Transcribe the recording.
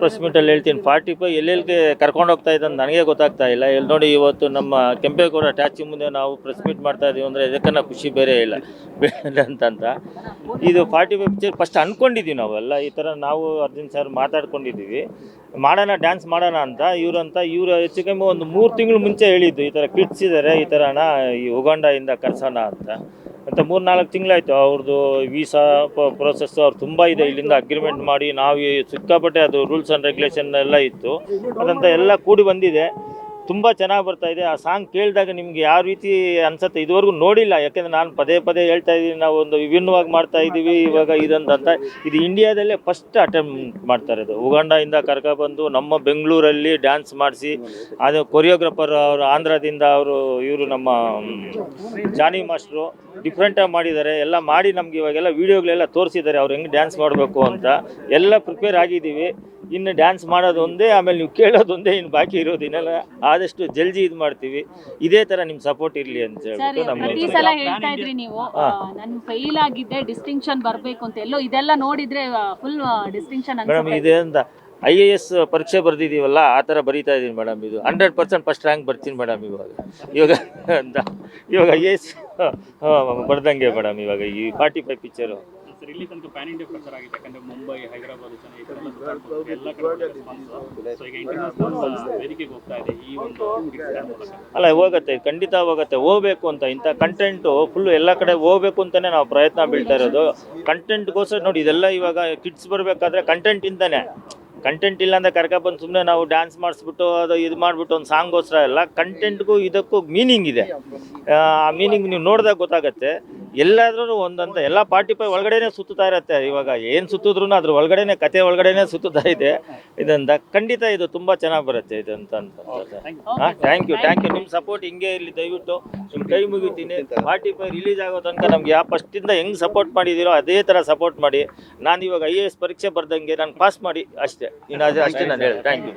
Press ಮೀಟಲ್ಲಿ ಹೇಳ್ತೀನಿ. Forty five ಎಲ್ಲೆಲ್ಲಿಗೆ ಕರ್ಕೊಂಡು ಹೋಗ್ತಾ ಇದ್ದಂತ ನನಗೆ ಗೊತ್ತಾಗ್ತಾ ಇಲ್ಲ. ಇಲ್ಲಿ ನೋಡಿ ಇವತ್ತು ನಮ್ಮ ಕೆಂಪೇಗೌಡ ಟ್ಯಾಚಿ ಮುಂದೆ ನಾವು ಪ್ರೆಸ್ ಮೀಟ್ ಮಾಡ್ತಾ ಇದೀವಿ ಅಂದರೆ ಇದಕ್ಕನ್ನ ಖುಷಿ ಬೇರೆ ಇಲ್ಲ. ಅಂತಂತ ಇದು ಫಾರ್ಟಿ ಫೈವ್ ಪಿಕ್ಚರ್ ಫಸ್ಟ್ ಅನ್ಕೊಂಡಿದ್ದೀವಿ ನಾವೆಲ್ಲ. ಈ ಥರ ನಾವು ಅರ್ಜುನ್ ಸರ್ ಮಾತಾಡ್ಕೊಂಡಿದ್ದೀವಿ ಮಾಡೋಣ ಡ್ಯಾನ್ಸ್ ಮಾಡೋಣ ಅಂತ. ಇವರಂತ ಇವರು ಹೆಚ್ಚು ಕಮ್ಮಿ ಒಂದು ಮೂರು ತಿಂಗಳು ಮುಂಚೆ ಹೇಳಿದ್ದು ಈ ಥರ ಕಿಟ್ಸಿದ್ದಾರೆ ಈ ಥರ ಅಣ್ಣ ಈ ಉಗಾಂಡದಿಂದ ಕರ್ಸೋಣ ಅಂತ. ಅಂತ ಮೂರು ನಾಲ್ಕು ತಿಂಗಳಾಯ್ತು ಅವ್ರದ್ದು ವೀಸಾ ಪ್ರೊಸೆಸ್ ಅವ್ರು ತುಂಬ ಇದೆ. ಇಲ್ಲಿಂದ ಅಗ್ರಿಮೆಂಟ್ ಮಾಡಿ ನಾವು ಸಿಕ್ಕಾಪಟ್ಟೆ ಅದು ರೂಲ್ಸ್ ಆ್ಯಂಡ್ ರೆಗ್ಯುಲೇಷನ್ ಎಲ್ಲ ಇತ್ತು. ಅದಂತ ಎಲ್ಲ ಕೂಡಿ ಬಂದಿದೆ. ತುಂಬ ಚೆನ್ನಾಗಿ ಬರ್ತಾ ಇದೆ. ಆ ಸಾಂಗ್ ಕೇಳಿದಾಗ ನಿಮ್ಗೆ ಯಾವ ರೀತಿ ಅನ್ಸುತ್ತೆ? ಇದುವರೆಗೂ ನೋಡಿಲ್ಲ. ಯಾಕಂದ್ರೆ ನಾನು ಪದೇ ಪದೇ ಹೇಳ್ತಾ ಇದ್ದೀನಿ, ನಾವು ಒಂದು ವಿಭಿನ್ನವಾಗಿ ಮಾಡ್ತಾ ಇದ್ದೀವಿ, ಇವಾಗ ಇದಂತ ಇದು ಇಂಡಿಯಾದಲ್ಲೇ ಫಸ್ಟ್ ಅಟೆಂಪ್ಟ್ ಮಾಡ್ತಾ ಇರೋದು ಉಗಾಂಡದಿಂದ ಕರ್ಕೊಬಂದು ನಮ್ಮ ಬೆಂಗಳೂರಲ್ಲಿ ಡ್ಯಾನ್ಸ್ ಮಾಡಿಸಿ, ಅದು ಕೊರಿಯೋಗ್ರಾಫರ್ ಅವರು ಆಂಧ್ರದಿಂದ ಅವರು, ಇವರು ನಮ್ಮ ಜಾನಿ ಮಾಸ್ಟ್ರು ಡಿಫ್ರೆಂಟಾಗಿ ಮಾಡಿದ್ದಾರೆ. ಎಲ್ಲ ಮಾಡಿ ನಮ್ಗೆ ಇವಾಗೆಲ್ಲ ವೀಡಿಯೋಗಳೆಲ್ಲ ತೋರಿಸಿದ್ದಾರೆ. ಅವ್ರು ಹೆಂಗೆ ಡ್ಯಾನ್ಸ್ ಮಾಡಬೇಕು ಅಂತ. ಎಲ್ಲ ಪ್ರಿಪೇರ್ ಆಗಿದ್ದೀವಿ. ಇನ್ನು ಡ್ಯಾನ್ಸ್ ಮಾಡೋದೊಂದೇ, ಆಮೇಲೆ ನೀವು ಕೇಳೋದೊಂದೇ ಇನ್ನು ಬಾಕಿ ಇರೋದು ಇನ್ನೆಲ್ಲ. ಆದಷ್ಟು ಜಲ್ದಿ ಇದು ಮಾಡ್ತೀವಿ. ಇದೇ ತರ ನಿಮ್ ಸಪೋರ್ಟ್ ಇರ್ಲಿ ಅಂತ ಹೇಳ್ಬಿಟ್ಟು ನಮ್ಮ ಪ್ರತಿ ಸಲ ಹೇಳ್ತಾ ಇದ್ರಿ ನೀವು. ನನ್ ಫೈಲ್ ಆಗಿದ್ದೆ ಡಿಸ್ಟಿಂಕ್ಷನ್ ಬರ್ಬೇಕು ಅಂತ. ಎಲ್ಲೋ ಇದೆಲ್ಲ ನೋಡಿದ್ರೆ ಫುಲ್ ಡಿಸ್ಟಿಂಕ್ಷನ್ ಮೇಡಮ್ ಅನ್ಸುತ್ತೆ. ಇದೆ ಅಂತ ಐ ಎ ಎಸ್ ಪರೀಕ್ಷೆ ಬರ್ದಿದೀವಲ್ಲ ಆ ತರ ಬರೀತಾ ಇದೀನಿ ಮೇಡಮ್ ಇದು. ಹಂಡ್ರೆಡ್ ಪರ್ಸೆಂಟ್ ಫಸ್ಟ್ ರ್ಯಾಂಕ್ ಬರ್ತೀನಿ ಮೇಡಮ್ ಇವಾಗ. ಇವಾಗ ಅಂತ ಇವಾಗ ಐ ಎ ಎಸ್ ಬರ್ದಂಗೆ ಮೇಡಮ್ ಇವಾಗ ಈ ಫಾರ್ಟಿ ಫೈವ್ ಪಿಕ್ಚರು ಸರ್ ಇಲ್ಲಿ ತನಕ ಪ್ಯಾನ್ ಇಂಡಿಯಾ ಪ್ರಚಾರ ಆಗಿದೆ. ಯಾಕಂದ್ರೆ ಮುಂಬೈ ಹೈದರಾಬಾದ್ ಚೆನ್ನೈ ಈ ಕಡೆ ಎಲ್ಲ ಕಡೆ ಸೊ ಈಗ ಇಂಟರ್ನ್ಯಾಷನಲ್ ವೇದಿಕೆಗೆ ಹೋಗ್ತಾ ಇದೆ. ಈ ಒಂದು ಅಲ್ಲ ಹೋಗುತ್ತೆ ಖಂಡಿತ ಹೋಗುತ್ತೆ. ಹೋಗ್ಬೇಕು ಅಂತ ಇಂಥ ಕಂಟೆಂಟು ಫುಲ್ ಎಲ್ಲ ಕಡೆ ಹೋಗ್ಬೇಕು ಅಂತಲೇ ನಾವು ಪ್ರಯತ್ನ ಬೀಳ್ತಾ ಇರೋದು. ಕಂಟೆಂಟ್ಗೋಸ್ಕರ ನೋಡಿ ಇದೆಲ್ಲ ಇವಾಗ ಕಿಡ್ಸ್ ಬರಬೇಕಾದ್ರೆ ಕಂಟೆಂಟ್ ಇಂದಾನೆ. ಕಂಟೆಂಟ್ ಇಲ್ಲ ಅಂದ್ರೆ ಕರ್ಕೊಬಂದು ಸುಮ್ಮನೆ ನಾವು ಡ್ಯಾನ್ಸ್ ಮಾಡಿಸ್ಬಿಟ್ಟು ಅದು ಇದು ಮಾಡಿಬಿಟ್ಟು ಒಂದು ಸಾಂಗ್ಗೋಸ್ಕರ ಎಲ್ಲ ಕಂಟೆಂಟ್ಗೂ ಇದಕ್ಕೂ ಮೀನಿಂಗ್ ಇದೆ. ಆ ಮೀನಿಂಗ್ ನೀವು ನೋಡಿದಾಗ ಗೊತ್ತಾಗುತ್ತೆ. ಎಲ್ಲಾದ್ರೂ ಒಂದಂತ ಎಲ್ಲ ಪಾರ್ಟಿ ಪೈ ಒಳಗಡೆನೆ ಸುತ್ತುತ್ತಾ ಇರುತ್ತೆ. ಇವಾಗ ಏನು ಸುತ್ತಿದ್ರು ಅದ್ರ ಒಳಗಡೆನೆ ಕತೆ ಒಳಗಡೆನೆ ಸುತ್ತುತ್ತಾ ಇದೆ. ಇದಂತ ಖಂಡಿತ ಇದು ತುಂಬಾ ಚೆನ್ನಾಗಿ ಬರುತ್ತೆ ಇದಂತ ಅಂತ ಹಾಂ ಥ್ಯಾಂಕ್ ಯು ಥ್ಯಾಂಕ್ ಯು ನಿಮ್ಮ ಸಪೋರ್ಟ್ ಹಿಂಗೆ ಇರಲಿ ದಯವಿಟ್ಟು ನಿಮ್ಮ ಕೈ ಮುಗಿತೀನಿ. ಪಾರ್ಟಿ ಪೈ ರಿಲೀಸ್ ಆಗೋ ತನಕ ನಮ್ಗೆ ಯಾವ ಫಸ್ಟಿಂದ ಹೆಂಗ್ ಸಪೋರ್ಟ್ ಮಾಡಿದಿರೋ ಅದೇ ಥರ ಸಪೋರ್ಟ್ ಮಾಡಿ. ನಾನು ಇವಾಗ ಐ ಎ ಎಸ್ ಪರೀಕ್ಷೆ ಬರ್ದಂಗೆ ನಾನು ಪಾಸ್ ಮಾಡಿ ಅಷ್ಟೇ. ಇನ್ನು ಅಷ್ಟೇ ನಾನು ಹೇಳಿ ಥ್ಯಾಂಕ್ ಯು